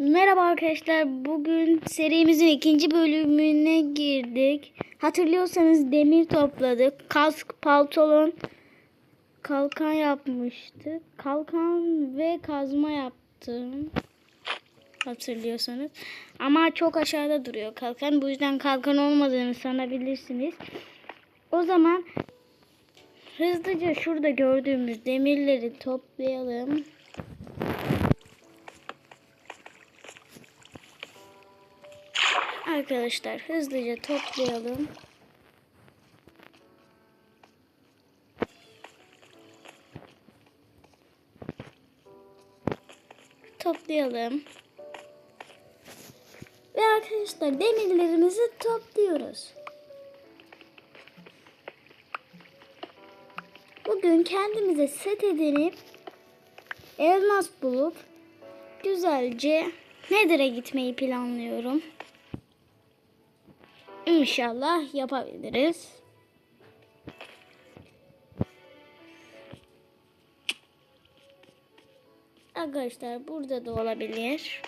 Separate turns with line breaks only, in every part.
Merhaba arkadaşlar. Bugün serimizin ikinci bölümüne girdik. Hatırlıyorsanız demir topladık. Kask, pantolon, kalkan yapmıştık. Kalkan ve kazma yaptım. Hatırlıyorsanız. Ama çok aşağıda duruyor kalkan. Bu yüzden kalkan olmadığını sanabilirsiniz. O zaman hızlıca şurada gördüğümüz demirleri toplayalım. Arkadaşlar hızlıca toplayalım. Toplayalım. Ve arkadaşlar demirlerimizi topluyoruz. Bugün kendimize set edinip elmas bulup güzelce Nether'e gitmeyi planlıyorum. İnşallah yapabiliriz. Arkadaşlar burada da olabilir.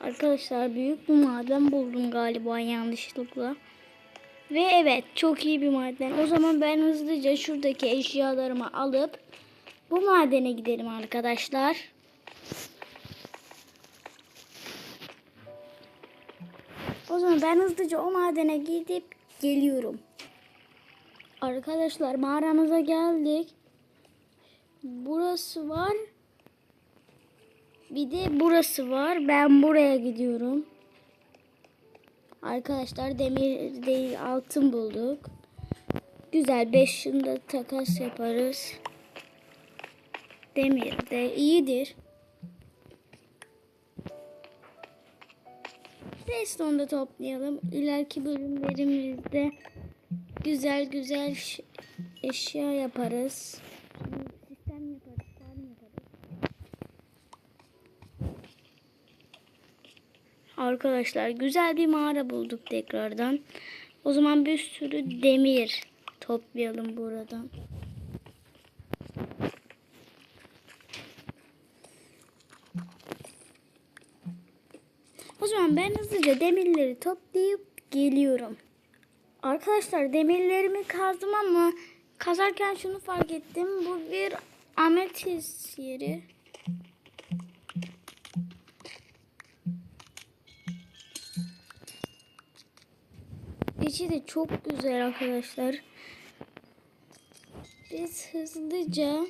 Arkadaşlar büyük bir maden buldum galiba yanlışlıkla. Ve evet çok iyi bir maden. O zaman ben hızlıca şuradaki eşyalarımı alıp bu madene gidelim arkadaşlar. O zaman ben hızlıca o madene gidip geliyorum. Arkadaşlar mağaramıza geldik. Burası var. Bir de burası var. Ben buraya gidiyorum. Arkadaşlar demir değil altın bulduk. Güzel 5 yılda takas yaparız. Demir de iyidir. Redstone da toplayalım. İleriki bölümlerimizde güzel güzel eşya yaparız. Sistem yaparız, farm yaparız. Arkadaşlar güzel bir mağara bulduk tekrardan. O zaman bir sürü demir toplayalım buradan. O hızlıca demirleri toplayıp geliyorum. Arkadaşlar demirlerimi kazdım ama kazarken şunu fark ettim. Bu bir ametis yeri. İçi de çok güzel arkadaşlar. Biz hızlıca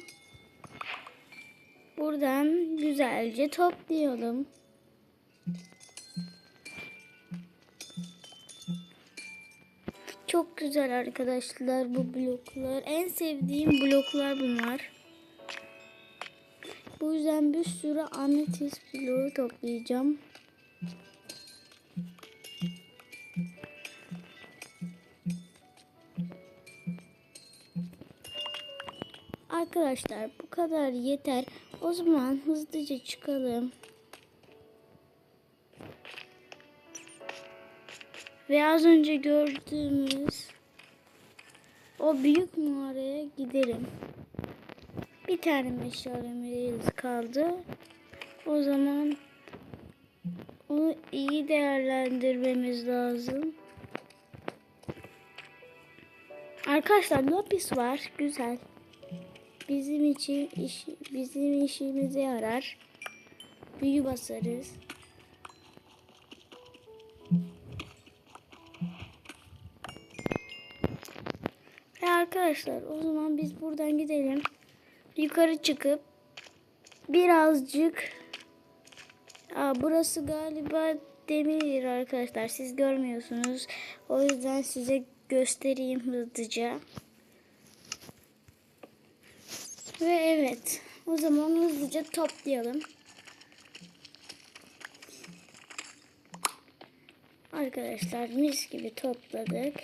buradan güzelce toplayalım. Güzel arkadaşlar bu bloklar. En sevdiğim bloklar bunlar. Bu yüzden bir sürü ametist bloğu toplayacağım. Arkadaşlar bu kadar yeter. O zaman hızlıca çıkalım. Ve az önce gördüğümüz o büyük mağaraya gidelim. Bir tane meşalemiz kaldı. O zaman onu iyi değerlendirmemiz lazım. Arkadaşlar lapis var. Güzel. Bizim için iş, bizim işimize yarar. Büyü basarız. Arkadaşlar o zaman biz buradan gidelim. Yukarı çıkıp birazcık Aa, burası galiba demir arkadaşlar. Siz görmüyorsunuz. O yüzden size göstereyim hızlıca. Ve evet. O zaman hızlıca toplayalım. Arkadaşlar mis gibi topladık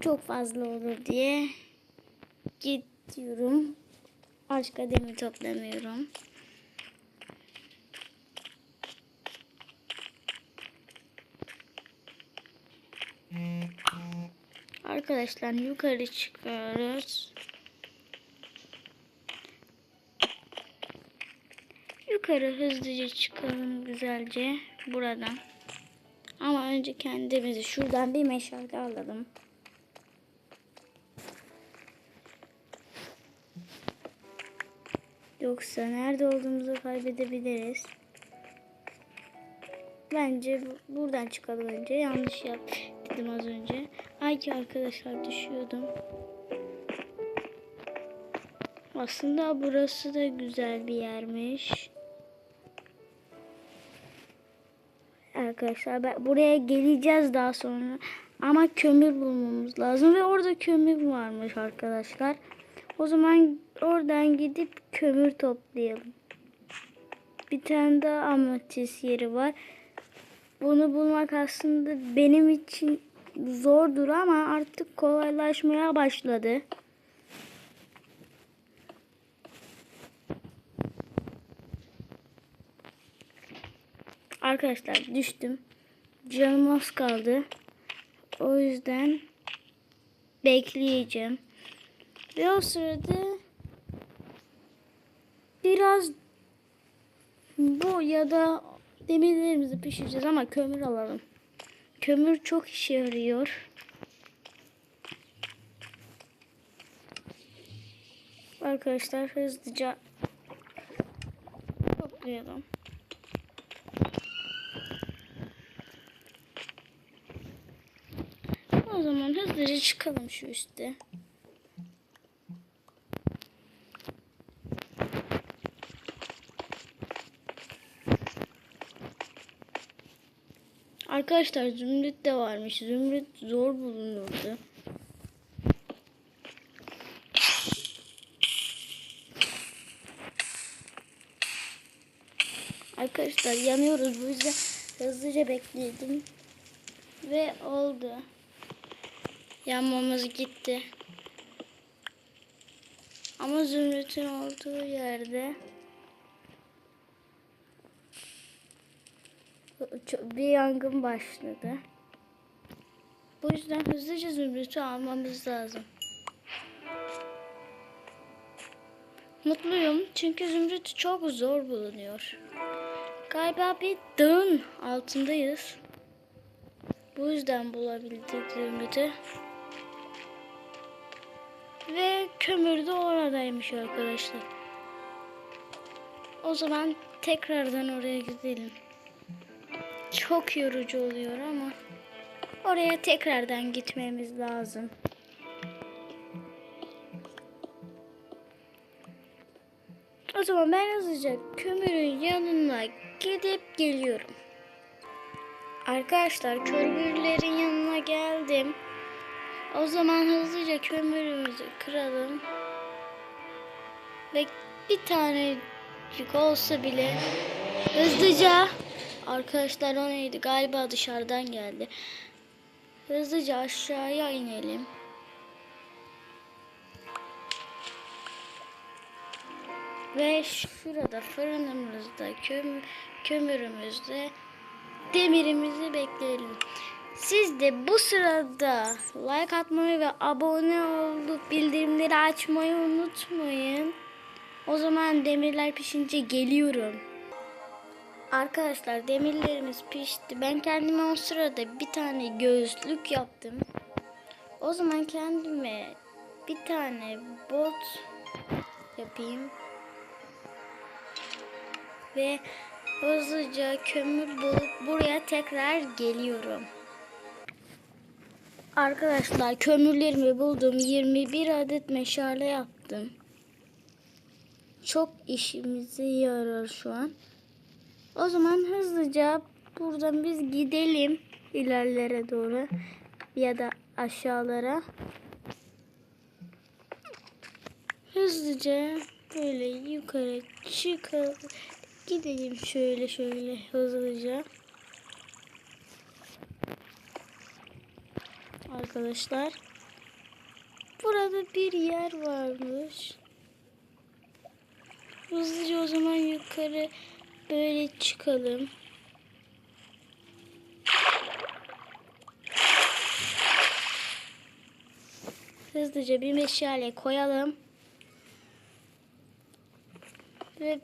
çok fazla olur diye gidiyorum. Başka demir toplamıyorum. Arkadaşlar yukarı çıkıyoruz. Yukarı hızlıca çıkalım güzelce buradan. Ama önce kendimizi şuradan bir meşale alalım. Yoksa nerede olduğumuzu kaybedebiliriz. Bence bu- buradan çıkalım önce. Yanlış yaptım dedim az önce. Ay ki arkadaşlar düşüyordum. Aslında burası da güzel bir yermiş. Arkadaşlar ben buraya geleceğiz daha sonra. Ama kömür bulmamız lazım ve orada kömür varmış arkadaşlar. O zaman oradan gidip kömür toplayalım. Bir tane daha amatist yeri var. Bunu bulmak aslında benim için zordur ama artık kolaylaşmaya başladı. Arkadaşlar düştüm. Canım az kaldı. O yüzden bekleyeceğim. Ve o sırada biraz bu ya da demirlerimizi pişireceğiz ama kömür alalım. Kömür çok işe yarıyor. Arkadaşlar hızlıca toplayalım. O zaman hızlıca çıkalım şu üste. Arkadaşlar zümrüt de varmış. Zümrüt zor bulunurdu. Arkadaşlar yanıyoruz bu yüzden hızlıca bekledim. Ve oldu. Yanmamız gitti. Ama zümrütün olduğu yerde bir yangın başladı. Bu yüzden hızlıca zümrütü almamız lazım. Mutluyum çünkü zümrüt çok zor bulunuyor. Galiba bir dağın altındayız. Bu yüzden bulabildik zümrütü. Ve kömür de oradaymış arkadaşlar. O zaman tekrardan oraya gidelim. Çok yorucu oluyor ama oraya tekrardan gitmemiz lazım. O zaman ben hızlıca kömürün yanına gidip geliyorum. Arkadaşlar kömürlerin yanına geldim. O zaman hızlıca kömürümüzü kıralım. Ve bir tanecik olsa bile hızlıca arkadaşlar o neydi galiba dışarıdan geldi. Hızlıca aşağıya inelim. Ve şurada fırınımızda köm kömürümüzde demirimizi bekleyelim. Siz de bu sırada like atmayı ve abone olup bildirimleri açmayı unutmayın. O zaman demirler pişince geliyorum. Arkadaşlar demirlerimiz pişti. Ben kendime o sırada bir tane gözlük yaptım. O zaman kendime bir tane bot yapayım. Ve hızlıca kömür bulup buraya tekrar geliyorum. Arkadaşlar kömürlerimi buldum. 21 adet meşale yaptım. Çok işimize yarar şu an. O zaman hızlıca buradan biz gidelim ilerlere doğru ya da aşağılara. Hızlıca böyle yukarı çıkalım. Gidelim şöyle şöyle hızlıca. Arkadaşlar. Burada bir yer varmış. Hızlıca o zaman yukarı böyle çıkalım. Hızlıca bir meşale koyalım. Ve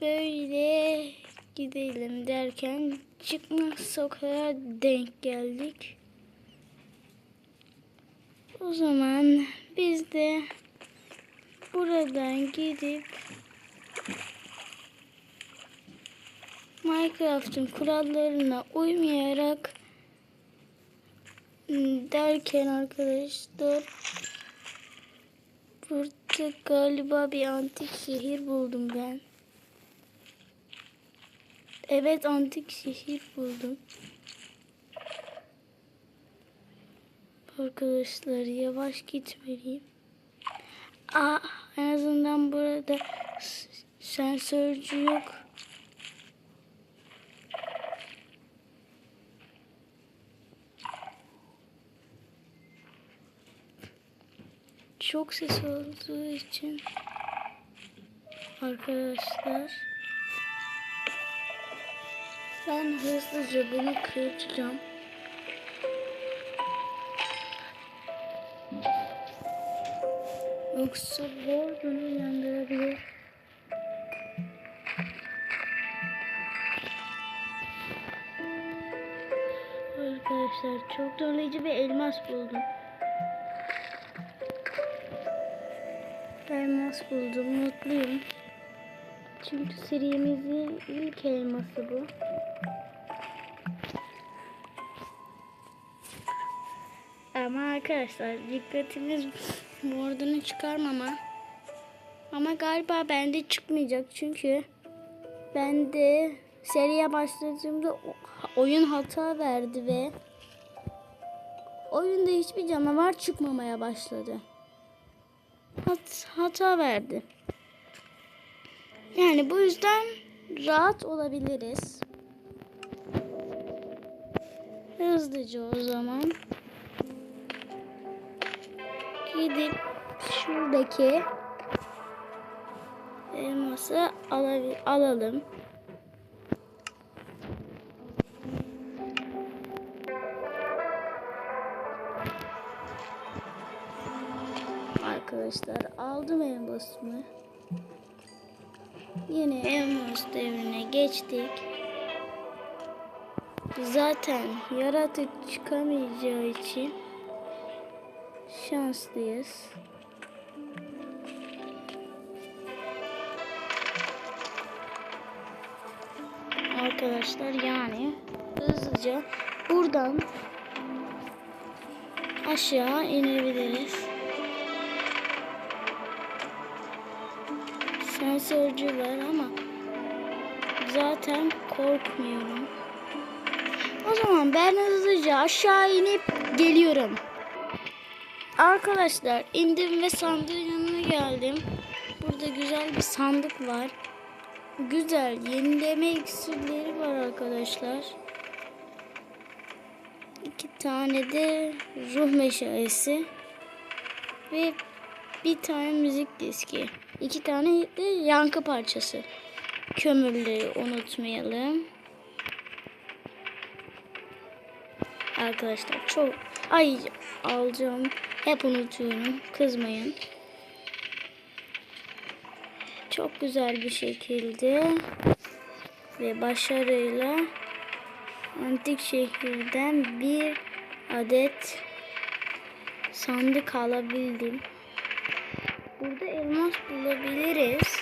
böyle gidelim derken çıkmaz sokağa denk geldik. O zaman biz de buradan gidip Minecraft'ın kurallarına uymayarak hmm, derken arkadaşlar burada galiba bir antik şehir buldum ben. Evet antik şehir buldum. Arkadaşlar yavaş gitmeliyim. Aa, en azından burada sensörcü yok. Çok ses olduğu için arkadaşlar ben hızlıca bunu kıracağım. Yoksa bor bunu uyandırabilir. Arkadaşlar çok zorlayıcı bir elmas buldum. Elmas buldum, mutluyum. Çünkü serimizin ilk elması bu. Ama arkadaşlar dikkatimiz mordunu çıkarmama. Ama galiba bende çıkmayacak çünkü bende seriye başladığımda oyun hata verdi ve oyunda hiçbir canavar çıkmamaya başladı. Hat, hata verdi. Yani bu yüzden rahat olabiliriz. Hızlıca o zaman gidip şuradaki elması alalım. Arkadaşlar aldım elmasımı. Yine elmas devrine geçtik. Zaten yaratık çıkamayacağı için şanslıyız. Arkadaşlar yani hızlıca buradan aşağı inebiliriz. Sensörcü var ama zaten korkmuyorum. O zaman ben hızlıca aşağı inip geliyorum. Arkadaşlar indim ve sandığın yanına geldim. Burada güzel bir sandık var. Güzel yenileme iksirleri var arkadaşlar. İki tane de ruh meşalesi. Ve bir tane müzik diski. İki tane de yankı parçası. Kömürleri unutmayalım. Arkadaşlar çok ay alacağım. Hep unutuyorum. Kızmayın. Çok güzel bir şekilde ve başarıyla antik şehirden bir adet sandık alabildim. Burada elmas bulabiliriz.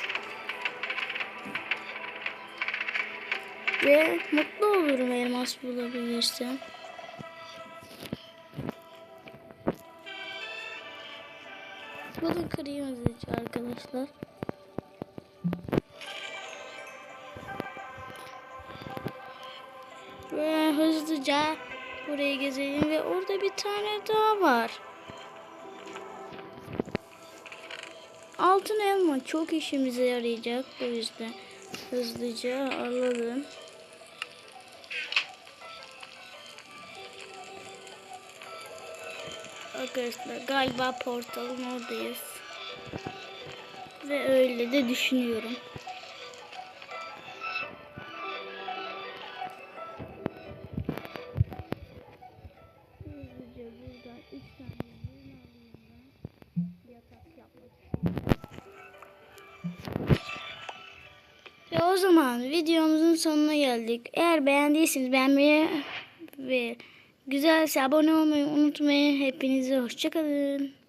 Ve mutlu olurum elmas bulabilirsem. Bunu kırayım hızlıca arkadaşlar. Ve hızlıca burayı gezelim ve orada bir tane daha var. Altın elma çok işimize yarayacak. Bu yüzden hızlıca alalım. Arkadaşlar galiba portalın oradayız. Ve öyle de düşünüyorum. Geldik. Eğer beğendiyseniz beğenmeyi ve güzelse abone olmayı unutmayın. Hepinize hoşçakalın.